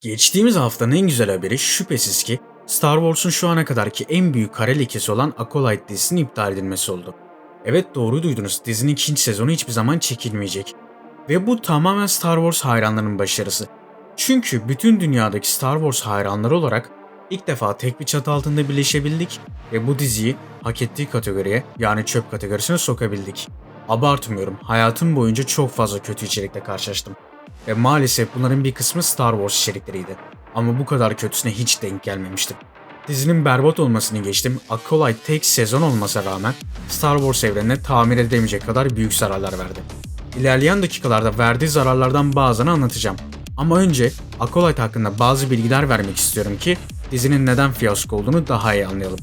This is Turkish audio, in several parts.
Geçtiğimiz haftanın en güzel haberi şüphesiz ki Star Wars'un şu ana kadarki en büyük kare lekesi olan Acolyte dizisinin iptal edilmesi oldu. Evet doğru duydunuz dizinin ikinci sezonu hiçbir zaman çekilmeyecek. Ve bu tamamen Star Wars hayranlarının başarısı. Çünkü bütün dünyadaki Star Wars hayranları olarak ilk defa tek bir çatı altında birleşebildik ve bu diziyi hak ettiği kategoriye yani çöp kategorisine sokabildik. Abartmıyorum hayatım boyunca çok fazla kötü içerikle karşılaştım. Ve maalesef bunların bir kısmı Star Wars içerikleriydi. Ama bu kadar kötüsüne hiç denk gelmemiştim. Dizinin berbat olmasını geçtim, Acolyte tek sezon olmasa rağmen Star Wars evrenine tamir edemeyecek kadar büyük zararlar verdi. İlerleyen dakikalarda verdiği zararlardan bazılarını anlatacağım. Ama önce Acolyte hakkında bazı bilgiler vermek istiyorum ki dizinin neden fiyasko olduğunu daha iyi anlayalım.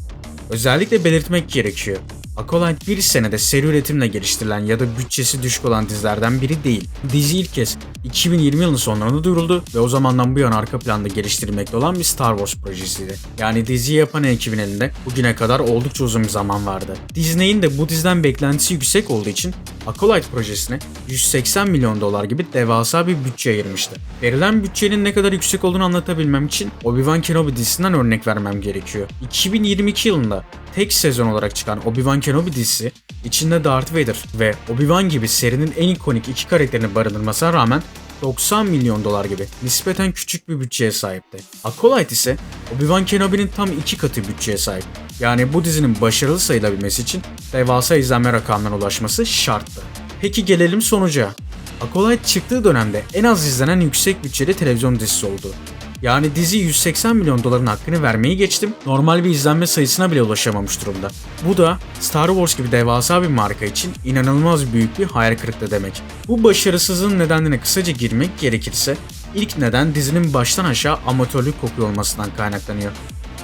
Özellikle belirtmek gerekiyor. Acolyte bir senede seri üretimle geliştirilen ya da bütçesi düşük olan dizilerden biri değil. Dizi ilk kez 2020 yılının sonlarında duyuruldu ve o zamandan bu yana arka planda geliştirilmekte olan bir Star Wars projesiydi. Yani diziyi yapan ekibin elinde bugüne kadar oldukça uzun bir zaman vardı. Disney'in de bu diziden beklentisi yüksek olduğu için Acolyte projesine 180 milyon dolar gibi devasa bir bütçe ayırmıştı. Verilen bütçenin ne kadar yüksek olduğunu anlatabilmem için Obi-Wan Kenobi dizisinden örnek vermem gerekiyor. 2022 yılında tek sezon olarak çıkan Obi-Wan Kenobi dizisi içinde Darth Vader ve Obi-Wan gibi serinin en ikonik iki karakterini barındırmasına rağmen 90 milyon dolar gibi nispeten küçük bir bütçeye sahipti. Acolyte ise Obi-Wan Kenobi'nin tam iki katı bütçeye sahip. Yani bu dizinin başarılı sayılabilmesi için devasa izlenme rakamlarına ulaşması şarttı. Peki gelelim sonuca. Acolyte çıktığı dönemde en az izlenen yüksek bütçeli televizyon dizisi oldu. Yani dizi 180 milyon doların hakkını vermeyi geçtim. Normal bir izlenme sayısına bile ulaşamamış durumda. Bu da Star Wars gibi devasa bir marka için inanılmaz büyük bir hayal kırıklığı demek. Bu başarısızlığın nedenlerine kısaca girmek gerekirse ilk neden dizinin baştan aşağı amatörlük kokuyor olmasından kaynaklanıyor.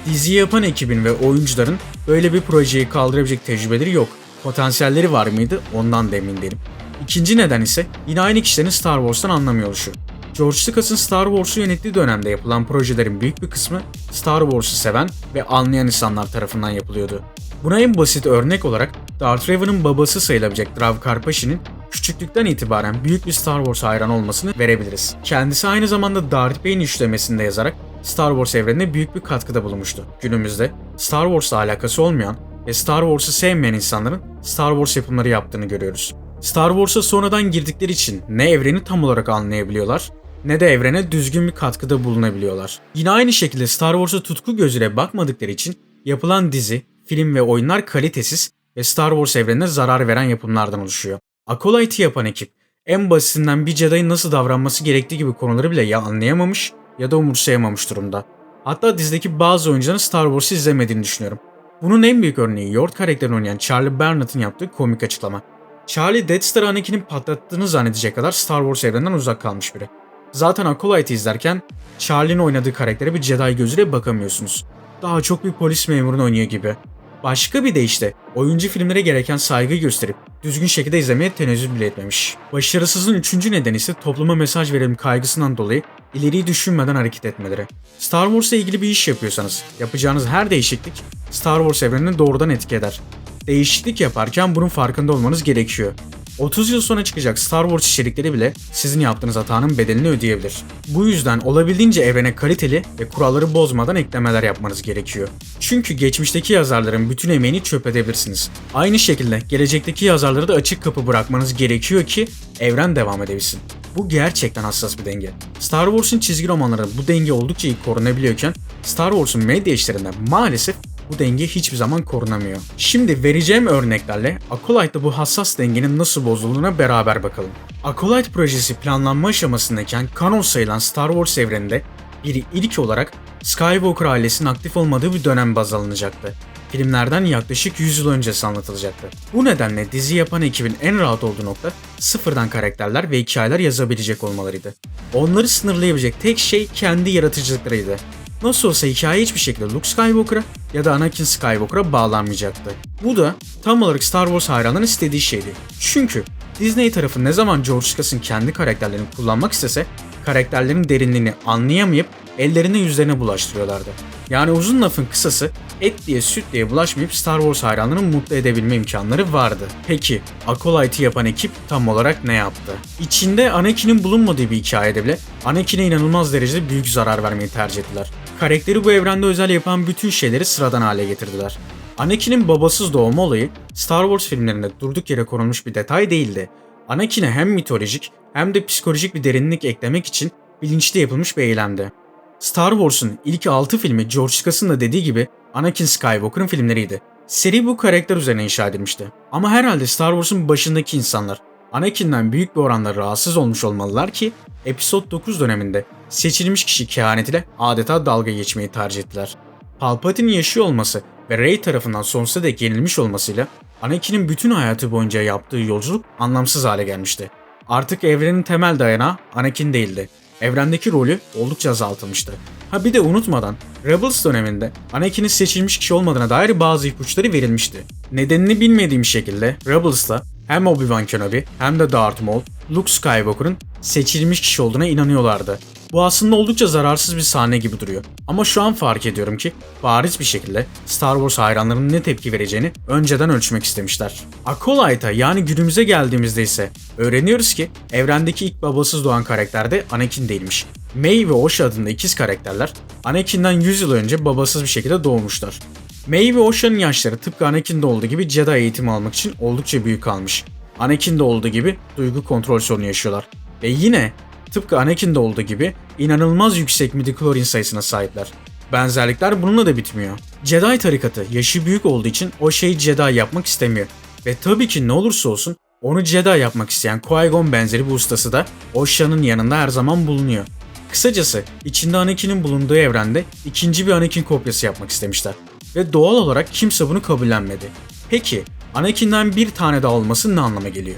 Diziyi yapan ekibin ve oyuncuların böyle bir projeyi kaldırabilecek tecrübeleri yok. Potansiyelleri var mıydı ondan da emin değilim. İkinci neden ise yine aynı kişilerin Star Wars'tan anlamıyor oluşu. George Lucas'ın Star Wars'u yönettiği dönemde yapılan projelerin büyük bir kısmı Star Wars'u seven ve anlayan insanlar tarafından yapılıyordu. Buna en basit örnek olarak Darth Vader'ın babası sayılabilecek Drav Karpashi'nin küçüklükten itibaren büyük bir Star Wars hayranı olmasını verebiliriz. Kendisi aynı zamanda Darth Bey'in üçlemesinde yazarak Star Wars evrenine büyük bir katkıda bulunmuştu. Günümüzde Star Wars'la alakası olmayan ve Star Wars'ı sevmeyen insanların Star Wars yapımları yaptığını görüyoruz. Star Wars'a sonradan girdikleri için ne evreni tam olarak anlayabiliyorlar ne de evrene düzgün bir katkıda bulunabiliyorlar. Yine aynı şekilde Star Wars'a tutku gözüyle bakmadıkları için yapılan dizi, film ve oyunlar kalitesiz ve Star Wars evrenine zarar veren yapımlardan oluşuyor. Acolyte'i yapan ekip en basitinden bir Jedi'nin nasıl davranması gerektiği gibi konuları bile ya anlayamamış ya da umursayamamış durumda. Hatta dizideki bazı oyuncuların Star Wars'ı izlemediğini düşünüyorum. Bunun en büyük örneği Yord karakterini oynayan Charlie Barnett'ın yaptığı komik açıklama. Charlie Death Star Anakin'in patlattığını zannedecek kadar Star Wars evreninden uzak kalmış biri. Zaten Acolyte izlerken Charlie'nin oynadığı karaktere bir Jedi gözüyle bakamıyorsunuz. Daha çok bir polis memurunu oynuyor gibi. Başka bir de işte oyuncu filmlere gereken saygı gösterip düzgün şekilde izlemeye tenezzül bile etmemiş. Başarısızın üçüncü nedeni ise topluma mesaj verelim kaygısından dolayı ileriyi düşünmeden hareket etmeleri. Star Wars'la ilgili bir iş yapıyorsanız yapacağınız her değişiklik Star Wars evrenini doğrudan etki eder. Değişiklik yaparken bunun farkında olmanız gerekiyor. 30 yıl sonra çıkacak Star Wars içerikleri bile sizin yaptığınız hatanın bedelini ödeyebilir. Bu yüzden olabildiğince evrene kaliteli ve kuralları bozmadan eklemeler yapmanız gerekiyor. Çünkü geçmişteki yazarların bütün emeğini çöp edebilirsiniz. Aynı şekilde gelecekteki yazarları da açık kapı bırakmanız gerekiyor ki evren devam edebilsin. Bu gerçekten hassas bir denge. Star Wars'un çizgi romanları bu denge oldukça iyi korunabiliyorken Star Wars'un medya işlerinde maalesef bu denge hiçbir zaman korunamıyor. Şimdi vereceğim örneklerle Acolyte'da bu hassas dengenin nasıl bozulduğuna beraber bakalım. Acolyte projesi planlanma aşamasındayken kanon sayılan Star Wars evreninde biri ilk olarak Skywalker ailesinin aktif olmadığı bir dönem baz alınacaktı. Filmlerden yaklaşık 100 yıl öncesi anlatılacaktı. Bu nedenle dizi yapan ekibin en rahat olduğu nokta sıfırdan karakterler ve hikayeler yazabilecek olmalarıydı. Onları sınırlayabilecek tek şey kendi yaratıcılıklarıydı. Nasıl olsa hikaye hiçbir şekilde Luke Skywalker'a ya da Anakin Skywalker'a bağlanmayacaktı. Bu da tam olarak Star Wars hayranların istediği şeydi. Çünkü Disney tarafı ne zaman George Lucas'ın kendi karakterlerini kullanmak istese karakterlerin derinliğini anlayamayıp ellerine yüzlerine bulaştırıyorlardı. Yani uzun lafın kısası et diye süt diye bulaşmayıp Star Wars hayranlarını mutlu edebilme imkanları vardı. Peki Acolyte'i yapan ekip tam olarak ne yaptı? İçinde Anakin'in bulunmadığı bir hikayede bile Anakin'e inanılmaz derecede büyük zarar vermeyi tercih ettiler. Karakteri bu evrende özel yapan bütün şeyleri sıradan hale getirdiler. Anakin'in babasız doğma olayı Star Wars filmlerinde durduk yere konulmuş bir detay değildi. Anakin'e hem mitolojik hem de psikolojik bir derinlik eklemek için bilinçli yapılmış bir eylemdi. Star Wars'un ilk 6 filmi George Lucas'ın da dediği gibi Anakin Skywalker'ın filmleriydi. Seri bu karakter üzerine inşa edilmişti. Ama herhalde Star Wars'un başındaki insanlar Anakin'den büyük bir oranda rahatsız olmuş olmalılar ki Episode 9 döneminde seçilmiş kişi kehanet adeta dalga geçmeyi tercih ettiler. Palpatine'in yaşıyor olması ve Rey tarafından sonsuza dek yenilmiş olmasıyla Anakin'in bütün hayatı boyunca yaptığı yolculuk anlamsız hale gelmişti. Artık evrenin temel dayanağı Anakin değildi. Evrendeki rolü oldukça azaltılmıştı. Ha bir de unutmadan Rebels döneminde Anakin'in seçilmiş kişi olmadığına dair bazı ipuçları verilmişti. Nedenini bilmediğim şekilde Rebels'ta hem Obi-Wan Kenobi hem de Darth Maul, Luke Skywalker'ın seçilmiş kişi olduğuna inanıyorlardı. Bu aslında oldukça zararsız bir sahne gibi duruyor. Ama şu an fark ediyorum ki bariz bir şekilde Star Wars hayranlarının ne tepki vereceğini önceden ölçmek istemişler. Acolyte'a yani günümüze geldiğimizde ise öğreniyoruz ki evrendeki ilk babasız doğan karakter de Anakin değilmiş. May ve Osh adında ikiz karakterler Anakin'den 100 yıl önce babasız bir şekilde doğmuşlar. May ve Osha'nın yaşları tıpkı Anakin'de olduğu gibi Jedi eğitimi almak için oldukça büyük kalmış. Anakin'de olduğu gibi duygu kontrol sorunu yaşıyorlar. Ve yine tıpkı Anakin'de olduğu gibi inanılmaz yüksek midichlorian sayısına sahipler. Benzerlikler bununla da bitmiyor. Jedi tarikatı yaşı büyük olduğu için o şeyi Jedi yapmak istemiyor. Ve tabii ki ne olursa olsun onu Jedi yapmak isteyen Qui-Gon benzeri bu ustası da Osha'nın yanında her zaman bulunuyor. Kısacası içinde Anakin'in bulunduğu evrende ikinci bir Anakin kopyası yapmak istemişler. Ve doğal olarak kimse bunu kabullenmedi. Peki Anakin'den bir tane daha olması ne anlama geliyor?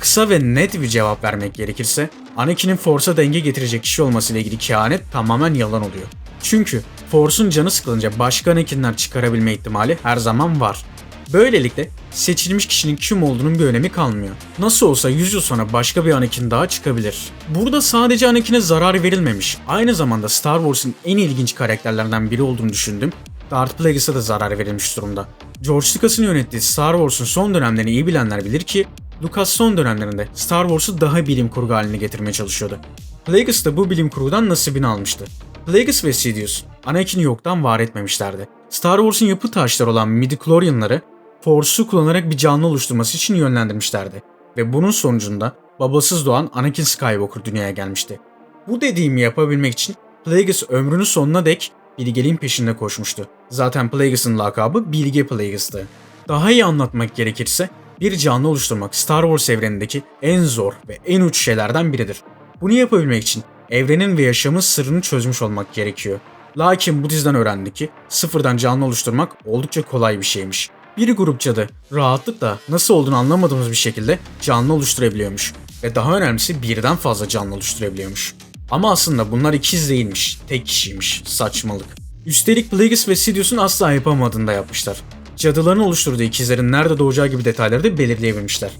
Kısa ve net bir cevap vermek gerekirse Anakin'in Force'a denge getirecek kişi olmasıyla ilgili kehanet tamamen yalan oluyor. Çünkü Force'un canı sıkılınca başka Anakin'ler çıkarabilme ihtimali her zaman var. Böylelikle seçilmiş kişinin kim olduğunun bir önemi kalmıyor. Nasıl olsa 100 yıl sonra başka bir Anakin daha çıkabilir. Burada sadece Anakin'e zarar verilmemiş, aynı zamanda Star Wars'ın en ilginç karakterlerden biri olduğunu düşündüm. Darth Plagueis'a da zarar verilmiş durumda. George Lucas'ın yönettiği Star Wars'un son dönemlerini iyi bilenler bilir ki Lucas son dönemlerinde Star Wars'u daha bilim kurgu haline getirmeye çalışıyordu. Plagueis de bu bilim kurgudan nasibini almıştı. Plagueis ve Sidious, Anakin'i yoktan var etmemişlerdi. Star Wars'un yapı taşları olan midichlorianları Force'u kullanarak bir canlı oluşturması için yönlendirmişlerdi. Ve bunun sonucunda babasız doğan Anakin Skywalker dünyaya gelmişti. Bu dediğimi yapabilmek için Plagueis ömrünün sonuna dek bilgeliğin peşinde koşmuştu. Zaten Plagueis'in lakabı Bilge Plagueis'ti. Daha iyi anlatmak gerekirse bir canlı oluşturmak Star Wars evrenindeki en zor ve en uç şeylerden biridir. Bunu yapabilmek için evrenin ve yaşamın sırrını çözmüş olmak gerekiyor. Lakin bu diziden öğrendik ki sıfırdan canlı oluşturmak oldukça kolay bir şeymiş. Bir grup cadı rahatlıkla nasıl olduğunu anlamadığımız bir şekilde canlı oluşturabiliyormuş. Ve daha önemlisi birden fazla canlı oluşturabiliyormuş. Ama aslında bunlar ikiz değilmiş, tek kişiymiş. Saçmalık. Üstelik Plagueis ve Sidious'un asla yapamadığını da yapmışlar. Cadıların oluşturduğu ikizlerin nerede doğacağı gibi detayları da belirleyebilmişler.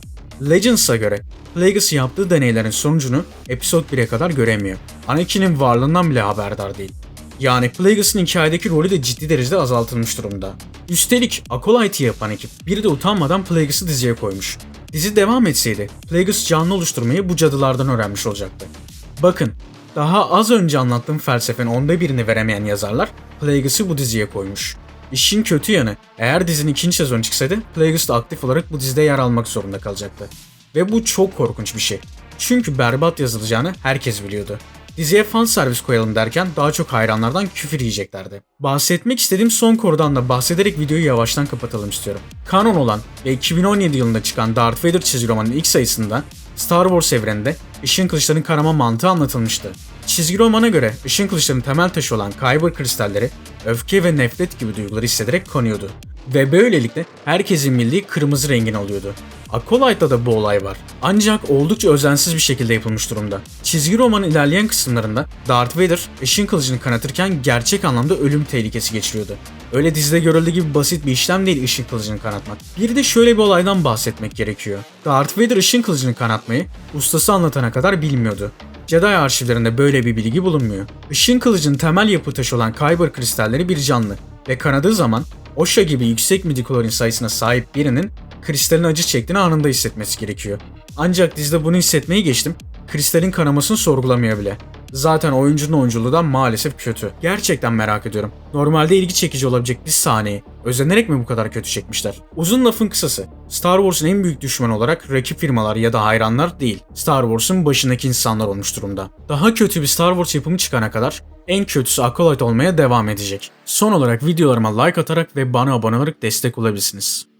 Legends'a göre Plagueis yaptığı deneylerin sonucunu Episode 1'e kadar göremiyor. Anakin'in varlığından bile haberdar değil. Yani Plagueis'in hikayedeki rolü de ciddi derecede azaltılmış durumda. Üstelik Acolyte'i yapan ekip bir de utanmadan Plagueis'i diziye koymuş. Dizi devam etseydi Plagueis canlı oluşturmayı bu cadılardan öğrenmiş olacaktı. Bakın, daha az önce anlattığım felsefenin onda birini veremeyen yazarlar Plagueis'i bu diziye koymuş. İşin kötü yanı, eğer dizinin ikinci sezonu çıksaydı Plagueis de aktif olarak bu dizide yer almak zorunda kalacaktı. Ve bu çok korkunç bir şey. Çünkü berbat yazılacağını herkes biliyordu. Diziye fan servis koyalım derken daha çok hayranlardan küfür yiyeceklerdi. Bahsetmek istediğim son konudan da bahsederek videoyu yavaştan kapatalım istiyorum. Kanon olan ve 2017 yılında çıkan Darth Vader çizgi romanının ilk sayısında Star Wars evreninde ışın kılıçlarının karama mantığı anlatılmıştı. Çizgi romana göre ışın kılıçlarının temel taşı olan Kyber kristalleri öfke ve nefret gibi duyguları hissederek konuyordu. Ve böylelikle herkesin bildiği kırmızı rengini alıyordu. Acolyte'da da bu olay var. Ancak oldukça özensiz bir şekilde yapılmış durumda. Çizgi romanın ilerleyen kısımlarında Darth Vader ışın kılıcını kanatırken gerçek anlamda ölüm tehlikesi geçiriyordu. Öyle dizide görüldüğü gibi basit bir işlem değil ışın kılıcını kanatmak. Bir de şöyle bir olaydan bahsetmek gerekiyor. Darth Vader ışın kılıcını kanatmayı ustası anlatana kadar bilmiyordu. Jedi arşivlerinde böyle bir bilgi bulunmuyor. Işın kılıcın temel yapı taşı olan Kyber kristalleri bir canlı ve kanadığı zaman Osha gibi yüksek midiklorin sayısına sahip birinin kristalin acı çektiğini anında hissetmesi gerekiyor. Ancak dizide bunu hissetmeyi geçtim, kristalin kanamasını sorgulamıyor bile. Zaten oyuncunun oyunculuğu da maalesef kötü. Gerçekten merak ediyorum. Normalde ilgi çekici olabilecek bir sahneyi özenerek mi bu kadar kötü çekmişler? Uzun lafın kısası. Star Wars'un en büyük düşmanı olarak rakip firmalar ya da hayranlar değil. Star Wars'un başındaki insanlar olmuş durumda. Daha kötü bir Star Wars yapımı çıkana kadar en kötüsü Acolyte olmaya devam edecek. Son olarak videolarıma like atarak ve bana abone olarak destek olabilirsiniz.